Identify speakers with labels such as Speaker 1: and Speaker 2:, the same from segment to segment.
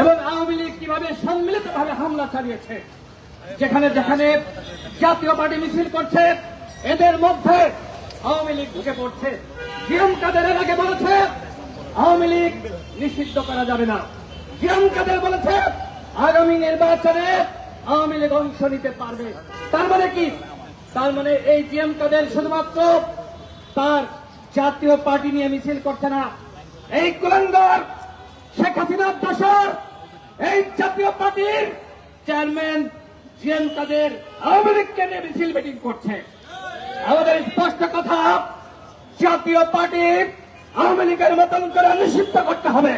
Speaker 1: এবং আওয়ামী লীগ কীভাবে সম্মিলিত ভাবে হামলা চালিয়েছে, যেখানে যেখানে জাতীয় পার্টি মিছিল করছে, এদের মধ্যে আওয়ামী লীগ ঢুকে পড়ছে। জিএম কাদের এর আগে বলেছে, আওয়ামী লীগ নিষিদ্ধ করা যাবে না। জিএম কাদের বলেছে, আগামী নির্বাচনে আওয়ামী লীগ অংশ নিতে পারবে। তার মানে কি? তার মানে এই জিএম কাদের শুধুমাত্র তার জাতীয় পার্টি নিয়ে মিছিল করছে না। এই কুলাঙ্গার শেখ হাসিনার এই জাতীয় পার্টির চেয়ারম্যান জিএম কাদের আওয়ামী লীগকে নিয়ে মিছিল মিটিং করছে। আমাদের স্পষ্ট কথা, জাতীয় পার্টি আওয়ামী লীগের মতন করে নিষিদ্ধ করতে হবে।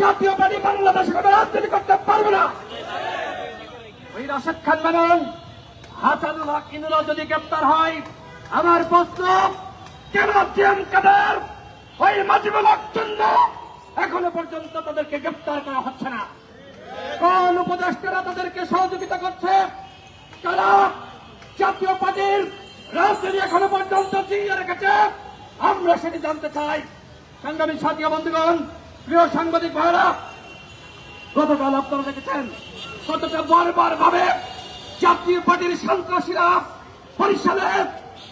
Speaker 1: জাতীয় পার্টি বাংলাদেশে কোনো রাজনীতি করতে পারবে না। ওই রাশেদ খান মেনন হাসানুল হক ইনুরা যদি গ্রেপ্তার হয়, আমার প্রশ্ন, কেন জিএম কাদের ওই মাজিবুল হক চন্দ্র এখনও পর্যন্ত তাদেরকে গ্রেপ্তার করা হচ্ছে না। কোন উপদেষ্টারা তাদেরকে সহযোগিতা করছে? তারা জাতীয় পার্টির রাজনীতি এখনও পর্যন্ত চিনিয়ে রেখেছে। আমরা সেটি জানতে চাই। সংগ্রামী সাথী বন্ধুগণ, প্রিয় সাংবাদিক ভাইরা গতকাল আপনারা দেখেছেন কতটা বারবার ভাবে জাতীয় পার্টির সন্ত্রাসীরা বরিশালে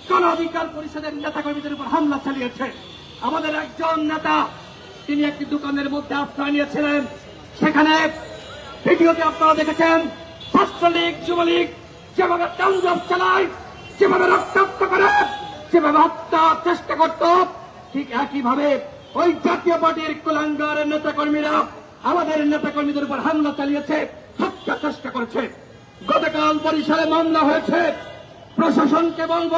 Speaker 1: গণ অধিকার পরিষদের নেতা কর্মীদের উপর হামলা চালিয়েছে। আমাদের একজন নেতা তিনি একটি দোকানের মধ্যে আশ্রয় নিয়েছিলেন। সেখানে ভিডিওতে আপনারা দেখেছেন, ছাত্রলীগ, যুবলীগ যেভাবে তাণ্ডব চালায়, যেভাবে রক্তাক্ত করে, যেভাবে হত্যার চেষ্টা করত, ঠিক একইভাবে ওই জাতীয় পার্টির কুলাঙ্গার নেতা কর্মীরা আমাদের নেতা কর্মীদের উপর হামলা চালিয়েছে, হত্যা চেষ্টা করেছে। গতকাল বরিশালে মামলা হয়েছে। প্রশাসনকে বলব,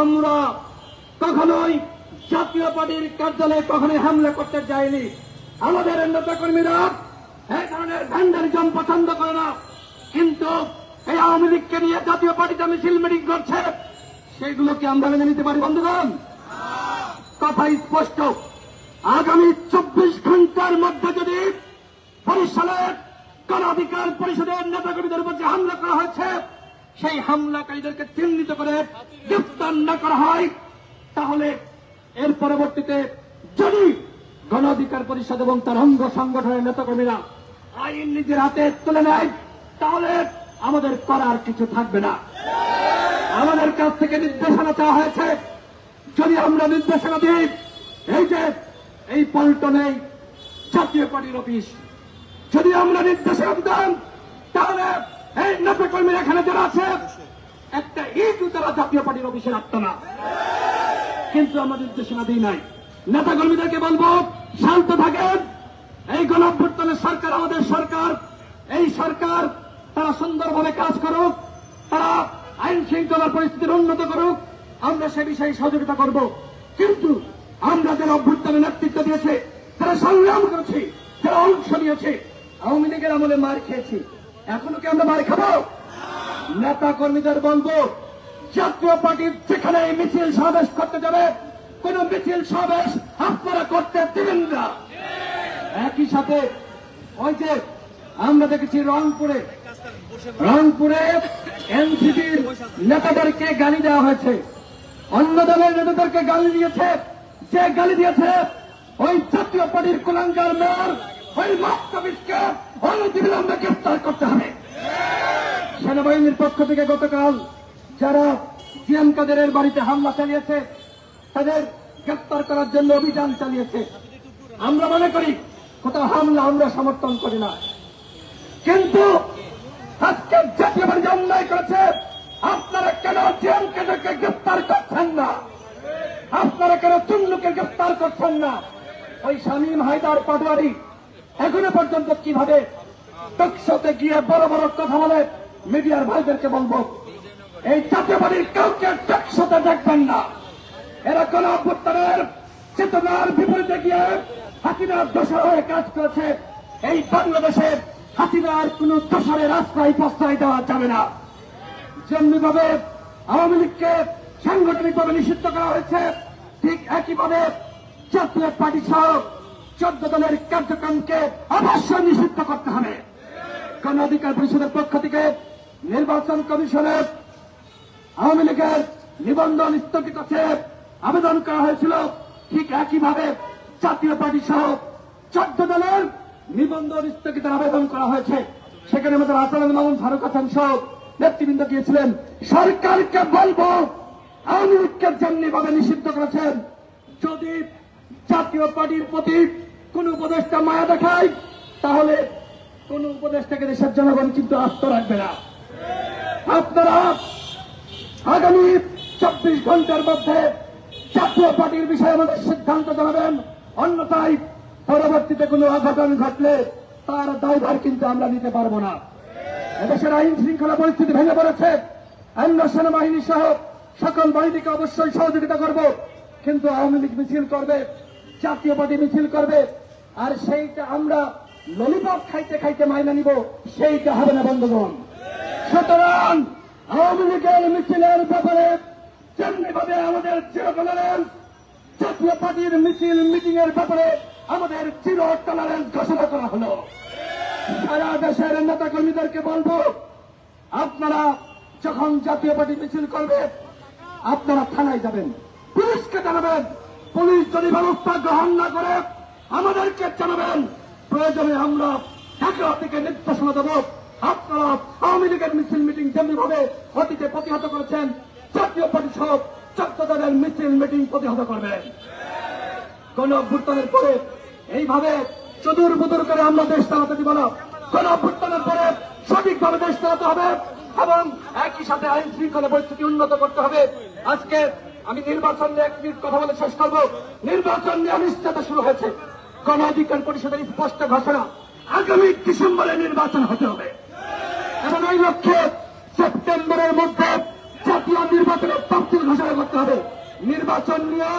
Speaker 1: আমরা কখনোই জাতীয় পার্টির কার্যালয়ে কখনোই হামলা করতে যায়নি। আমাদের নেতা কর্মীরা এই ধরনের ভ্যান্ডারিজম পছন্দ করে না। কিন্তু এই আওয়ামী লীগকে নিয়ে জাতীয় পার্টিতে মিছিল মিটিং করছে। সেইগুলোকে আমরা মেনে নিতে পারি, বন্ধুগণ। কথা স্পষ্ট। আগামী চব্বিশ ঘণ্টার মধ্যে যদি বরিশালের অধিকার পরিষদের নেতাকর্মীদের উপর যে হামলা করা হয়েছে, সেই হামলাকারীদেরকে চিহ্নিত করে গ্রেপ্তার না করা হয়, তাহলে এর পরবর্তীতে যদি গণ অধিকার পরিষদ এবং তার অঙ্গ সংগঠনের নেতাকর্মীরা আইন নিজের হাতে তুলে নেয়, তাহলে আমাদের করার কিছু থাকবে না। আমাদের কাছ থেকে নির্দেশনা চাওয়া হয়েছে। যদি আমরা নির্দেশনা দিই, এই যে এই পল্টনে জাতীয় পার্টির অফিস, যদি আমরা নির্দেশনা দিতাম তাহলে এই নেতা কর্মীরা এখানে যারা আছে, একটা ইটও তারা জাতীয় পার্টির অফিসে রাখত না। কিন্তু আমাদের নির্দেশনা দিই নাই। নেতা কর্মীদেরকে বলব, শান্ত থাকেন। এই গণঅভ্যুত্থানের সরকার, আমাদের সরকার, এই সরকার, তারা সুন্দরভাবে কাজ করুক, তারা আইন শৃঙ্খলার পরিস্থিতির উন্নত করুক, আমরা সে বিষয়ে সহযোগিতা করব। কিন্তু আমরা যারা অভ্যুত্থানের নেতৃত্ব দিয়েছে তারা সংগ্রাম করেছি, যারা অংশ নিয়েছে, আওয়ামী লীগের আমলে মার খেয়েছি। এখনও কি আমরা মার খাব? নেতা কর্মীদের বলব জাতীয় পার্টির যেখানে মিছিল সমাবেশ করতে যাবে, কোন মিছিল সমাবেশ আপনারা করতে দেবেন না। একই সাথে ওই যে আমরা দেখেছি রংপুরে রংপুরে এনসিপির নেতাদেরকে গালি দেওয়া হয়েছে। অন্য দলের নেতাদেরকে গালি দিয়েছে, যে গালি দিয়েছে, ওই জাতীয় পার্টির কুলাঙ্গার মেয়র, ওই মাস্টাবিজকে অনতিবিলম্বে গ্রেফতার করতে হবে। সেনাবাহিনীর পক্ষ থেকে গতকাল যারা জিএম কাদেরের বাড়িতে হামলা চালিয়েছে, তাদের গ্রেপ্তার করার জন্য অভিযান চালিয়েছে। আমরা মনে করি, কোথাও হামলা আমরা সমর্থন করি না। কিন্তু আজকে জাতীয় বাড়ি অন্যায় করেছে, আপনারা কেন জিএম কাদেরকে গ্রেপ্তার করছেন না? আপনারা কেন চুন্নুকে গ্রেপ্তার করছেন না? ওই শামীম হায়দার পাটোয়ারি এখনও পর্যন্ত কীভাবে টকশোতে গিয়ে বড় বড় কথা বলে, মিডিয়ার ভাইদেরকে বলব এই জাতীয় বাড়ির কাউকে টকশোতে দেখবেন না। এরা কোন অভ্যুত্থানের চেতনার বিপরীতে গিয়ে হাসিনার দোষর হয়ে কাজ করেছে। এই বাংলাদেশে হাসিনার কোন দোষরের আশ্রয় প্রশ্রয় দেওয়া যাবে না। যেমনিভাবে আওয়ামী লীগকে সাংগঠনিকভাবে নিষিদ্ধ করা হয়েছে, ঠিক একইভাবে জাতীয় পার্টি সহ চোদ্দ দলের কার্যক্রমকে অবশ্যই নিষিদ্ধ করতে হবে। গণ অধিকার পরিষদের পক্ষ থেকে নির্বাচন কমিশনের আওয়ামী লীগের নিবন্ধন স্থগিত আবেদন করা হয়েছিল ঠিক একইভাবে জাতীয় পার্টি সহ চোদ্দ দলের নিবন্ধন স্থগিতের আবেদন করা হয়েছে। সেখানে আমাদের আসাদ মামুন ফারুক হাসান সহ নেতৃবৃন্দ গিয়েছিলেন। সরকারকে বলব, আওয়ামী লীগকে যেমনিভাবে নিষিদ্ধ করেছেন, যদি জাতীয় পার্টির প্রতি কোন উপদেষ্টা মায়া দেখায়, তাহলে কোন উপদেষ্টাকে দেশের জনগণ কিন্তু আস্ত রাখবে না। আপনারা আগামী চব্বিশ ঘণ্টার মধ্যে জাতীয় পার্টির বিষয়ে আমাদের সিদ্ধান্ত জানাবেন। অন্যথায় পরবর্তীতে কোনো অঘটন ঘটলে তার দায়ভার কিন্তু আমরা নিতে পারব না। এদেশের আইন শৃঙ্খলা পরিস্থিতি ভেঙে পড়েছে। অন্য সেনাবাহিনী সহ সকল বাহিনীকে অবশ্যই সহযোগিতা করব। কিন্তু আওয়ামী লীগ মিছিল করবে, জাতীয় পার্টি মিছিল করবে, আর সেইটা আমরা ললিপপ খাইতে খাইতে মাইনা নিব, সেইটা হবে না, বন্ধুগণ। সুতরাং আওয়ামী লীগের মিছিলের ব্যাপারে যেমনিভাবে আমাদের জিরো টলারেন্স জাতীয় পার্টির মিছিল মিটিং এর ব্যাপারে আমাদের জিরো টলারেন্স ঘোষণা করা হলো। সারা দেশের নেতা কর্মীদেরকে বলব, আপনারা যখন জাতীয় পার্টি মিছিল করবে, আপনারা থানায় যাবেন, পুলিশকে জানাবেন। পুলিশ যদি ব্যবস্থা গ্রহণ না করে, আমাদেরকে জানাবেন। প্রয়োজনে আমরা ঢাকা থেকে নির্দেশনা দেব। মিটিং প্রতিহত করবেন কোন অভ্যুত্থানের পরে এইভাবে চতুর বুদুর করে আমরা দেশ চালাতে দিব না। কোন অভ্যুত্থানের পরে সঠিকভাবে দেশ চালাতে হবে এবং একই সাথে আইন শৃঙ্খলা পরিস্থিতি উন্নত করতে হবে। আজকে আমি নির্বাচন নিয়ে এক মিনিট কথা বলে শেষ করব। নির্বাচন নিয়ে অনিশ্চয়তা শুরু হয়েছে। গণ অধিকার পরিষদের স্পষ্ট ঘোষণা, আগামী ডিসেম্বরে নির্বাচন হতে হবে। এবং এই লক্ষ্যে সেপ্টেম্বরের মধ্যে জাতীয় নির্বাচনের তফসিল ঘোষণা করতে হবে। নির্বাচন নিয়ে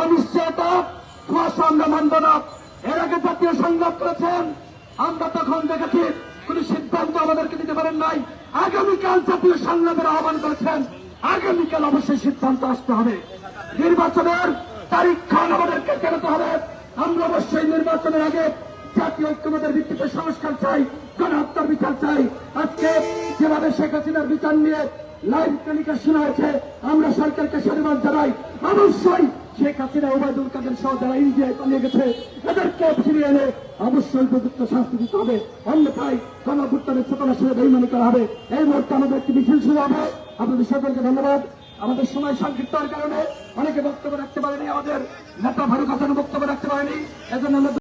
Speaker 1: অনিশ্চয়তা কুয়াশা আমরা মানব না। এর আগে জাতীয় সংগ্রাম করেছেন, আমরা তখন দেখেছি কোন সিদ্ধান্ত আমাদেরকে দিতে পারেন নাই। আগামীকাল জাতীয় সংগ্রামের আহ্বান করেছেন, আগামীকাল অবশ্যই সিদ্ধান্ত আসতে হবে। নির্বাচনের তারিখ খান আমাদেরকে জানাতে হবে। আমরা অবশ্যই নির্বাচনের আগে জাতীয় ঐক্যমতের ভিত্তিতে সংস্কার চাই, গণহত্যার বিচার চাই। আজকে যেভাবে শেখ হাসিনার বিচার নিয়ে লাইভ টেলিকাস্ট শোনা হয়েছে। আমরা সরকারকে সাধুবাদ জানাই। অবশ্যই শেখ হাসিনা, ওবায়দুল কাদের সহ যারা ইন্ডিয়ায় পালিয়ে গেছে, এদেরকে ফিরিয়ে এনে অবশ্যই উপযুক্ত শাস্তি দিতে হবে। অন্যথায় গণভুত্তানের চেতনা সঙ্গে বেইমানি করা হবে। এই মুহূর্তে আমাদের একটি মিছিল শুরু হবে। আপনাদের সকলকে ধন্যবাদ। আমাদের সময় সংক্ষিপ্তর কারণে অনেকে বক্তব্য রাখতে পারেনি আমাদের। নেতা ফারুক হাসান বক্তব্য রাখতে পারেনি। এজন্য আমরা